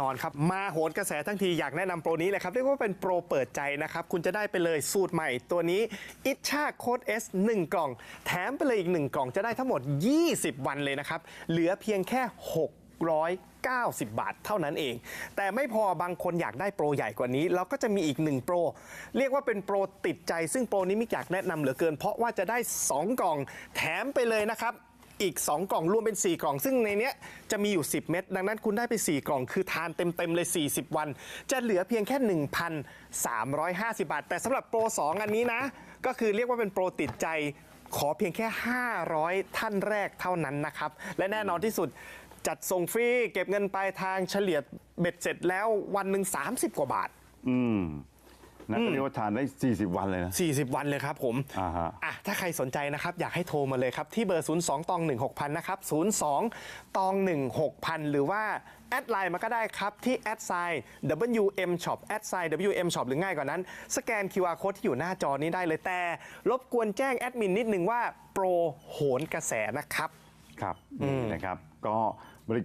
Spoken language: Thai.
นอนครับ มาโหนกระแสทั้งทีอยากแนะนำโปรนี้เลยครับ เรียกว่าเป็นโปรเปิดใจนะครับ คุณจะได้ไปเลยสูตรใหม่ตัวนี้อิชาโค้ด S 1กล่อง แถมไปเลยอีก 1 กล่องจะได้ทั้งหมด 20 วันเลยนะครับ เหลือเพียงแค่690 บาทเท่านั้นเอง แต่ไม่พอบางคนอยากได้โปรใหญ่กว่านี้ เราก็จะมีอีก1โปร เรียกว่าเป็นโปรติดใจ ซึ่งโปรนี้มิกอยากแนะนำเหลือเกิน เพราะว่าจะได้ 2 กล่อง แถมไปเลยนะครับ อีก 2 กล่องรวมเป็น 4 กล่อง ซึ่งในเนี้ยจะมีอยู่ 10 เม็ดดังนั้นคุณได้ไป 4 กล่องคือทานเต็ม ๆ เลย 40 วัน จะเหลือเพียงแค่ 1,350 บาท แต่สำหรับโปร 2 อันนี้นะ ก็คือเรียกว่าเป็นโปรติดใจขอเพียงแค่ 500 ท่านแรกเท่านั้นนะครับ และแน่นอนที่สุดจัดส่งฟรี เก็บเงินปลายทางเฉลี่ยเบ็ดเสร็จแล้ววันหนึ่ง30 กว่าบาท อืม นะก็เรียกว่าทานได้ 40 วันเลยนะ 40 วันเลยครับผมอ่าฮะ อะถ้าใครสนใจนะครับ อยากให้โทรมาเลยครับ ที่เบอร์ 02ตอง16,000 นะครับ 02ตอง16,000 หรือว่า แอดไลน์มาก็ได้ครับ ที่แอดไซน์ WM Shop แอดไซน์ WM Shop หรือง่ายกว่านั้น สแกน QR Code ที่อยู่หน้าจอนี้ได้เลยแต่ รบกวนแจ้งแอดมินนิดนึงว่าโปรโหนกระแสนะครับ ครับนี่นะครับ ก็บริการ